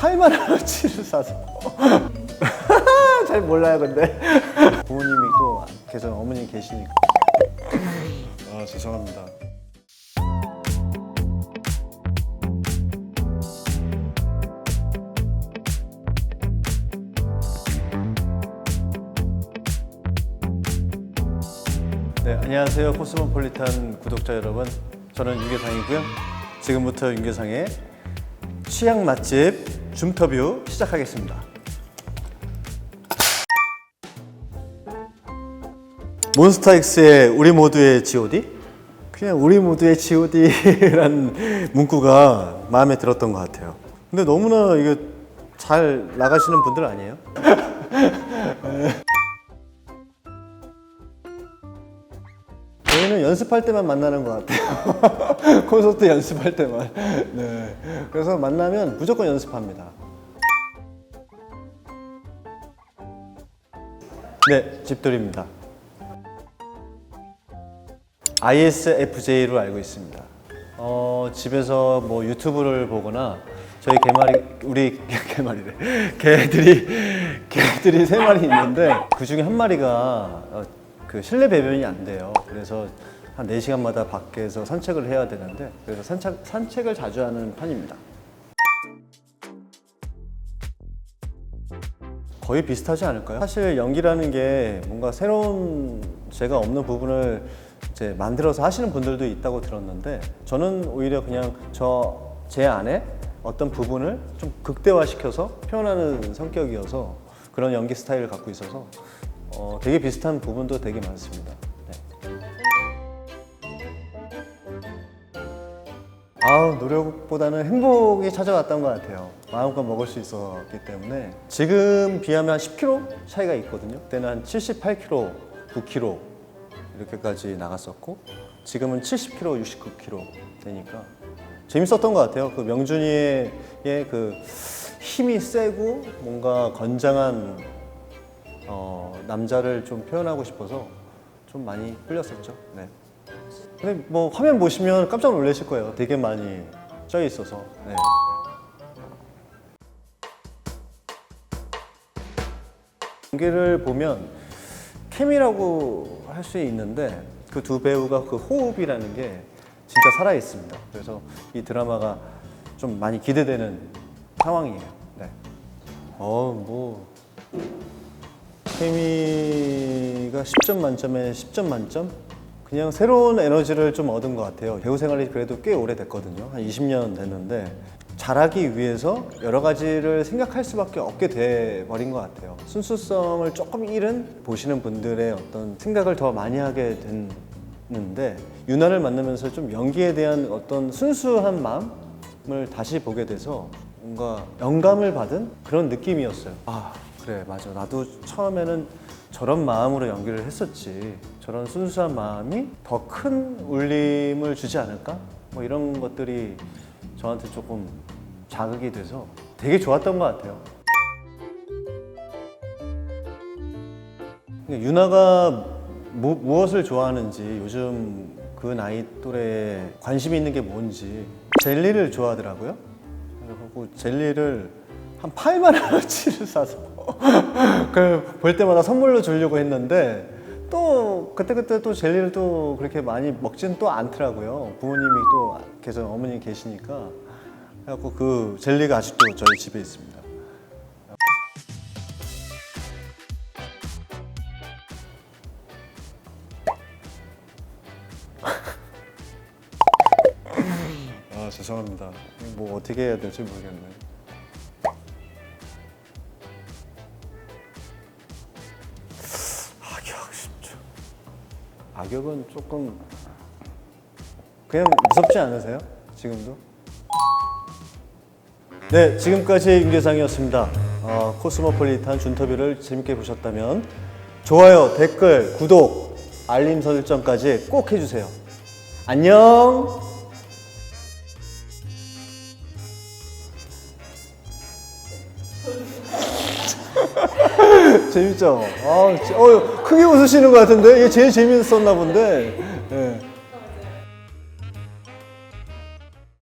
8만 원어치를 사서 잘 몰라요 근데 부모님이 또 계속 어머니 계시니까 아 죄송합니다 네, 안녕하세요. 코스모폴리탄 구독자 여러분. 저는 윤계상이고요. 지금부터 윤계상의 취향 맛집 줌터뷰 시작하겠습니다. 몬스타엑스의 우리 모두의 G.O.D? 그냥 우리 모두의 G.O.D라는 문구가 마음에 들었던 것 같아요. 근데 너무나 이게 잘 나가시는 분들 아니에요? 저희는 연습할 때만 만나는 것 같아요. 콘서트 연습할 때만. 네. 그래서 만나면 무조건 연습합니다. 네, 집돌입니다. ISFJ로 알고 있습니다. 어, 집에서 뭐 유튜브를 보거나 저희 개마리 우리 개마리래 개들이 개들이 세 마리 있는데 그 중에 한 마리가 어, 그 실내 배변이 안 돼요. 그래서 한 4시간마다 밖에서 산책을 해야 되는데 그래서 산책 산책을 자주 하는 편입니다. 거의 비슷하지 않을까요? 사실 연기라는 게 뭔가 새로운 제가 없는 부분을 이제 만들어서 하시는 분들도 있다고 들었는데 저는 오히려 그냥 저 제 안에 어떤 부분을 좀 극대화시켜서 표현하는 성격이어서 그런 연기 스타일을 갖고 있어서 어, 되게 비슷한 부분도 되게 많습니다. 네. 아우 노력보다는 행복이 찾아왔던 것 같아요. 마음껏 먹을 수 있었기 때문에 지금 비하면 한 10kg 차이가 있거든요. 그때는 한 78kg, 9kg 이렇게까지 나갔었고 지금은 70kg, 69kg 되니까 재밌었던 것 같아요. 그 명준이의 그 힘이 세고 뭔가 건장한 어, 남자를 좀 표현하고 싶어서 좀 많이 끌렸었죠. 네. 근데 뭐 화면 보시면 깜짝 놀라실 거예요. 되게 많이 쪄 있어서. 네. 연기를 보면 케미라고 할 수 있는데 그 두 배우가 그 호흡이라는 게 진짜 살아 있습니다. 그래서 이 드라마가 좀 많이 기대되는 상황이에요. 네. 어, 뭐 케미가 10점 만점에 10점 만점? 그냥 새로운 에너지를 좀 얻은 것 같아요. 배우 생활이 그래도 꽤 오래됐거든요. 한 20년 됐는데 잘하기 위해서 여러 가지를 생각할 수밖에 없게 돼 버린 것 같아요. 순수성을 조금 잃은 보시는 분들의 어떤 생각을 더 많이 하게 됐는데 유나를 만나면서 좀 연기에 대한 어떤 순수한 마음을 다시 보게 돼서 뭔가 영감을 받은 그런 느낌이었어요. 아 그래 맞아 나도 처음에는 저런 마음으로 연기를 했었지 저런 순수한 마음이 더 큰 울림을 주지 않을까 뭐 이런 것들이 저한테 조금 자극이 돼서 되게 좋았던 것 같아요. 그러니까 유나가 무, 무엇을 좋아하는지 요즘 그 나이 또래에 관심 있는 게 뭔지 젤리를 좋아하더라고요. 그래서 젤리를 한 8만 원어치를 사서 그볼 때마다 선물로 주려고 했는데 또 그때그때 또 젤리를 또 그렇게 많이 먹지는 또 않더라고요. 부모님이 또 계속 어머니 계시니까 그래갖고 그 젤리가 아직도 저희 집에 있습니다. 아 죄송합니다. 뭐 어떻게 해야 될지 모르겠네요. 악역은 조금 그냥 무섭지 않으세요? 지금도? 네, 지금까지 윤계상이었습니다. 어, 코스모폴리탄 준터뷰를 재밌게 보셨다면 좋아요, 댓글, 구독, 알림 설정까지 꼭 해주세요. 안녕! 재밌죠? 아, 어, 크게 웃으시는 것 같은데? 이게 제일 재밌었나 본데. 예.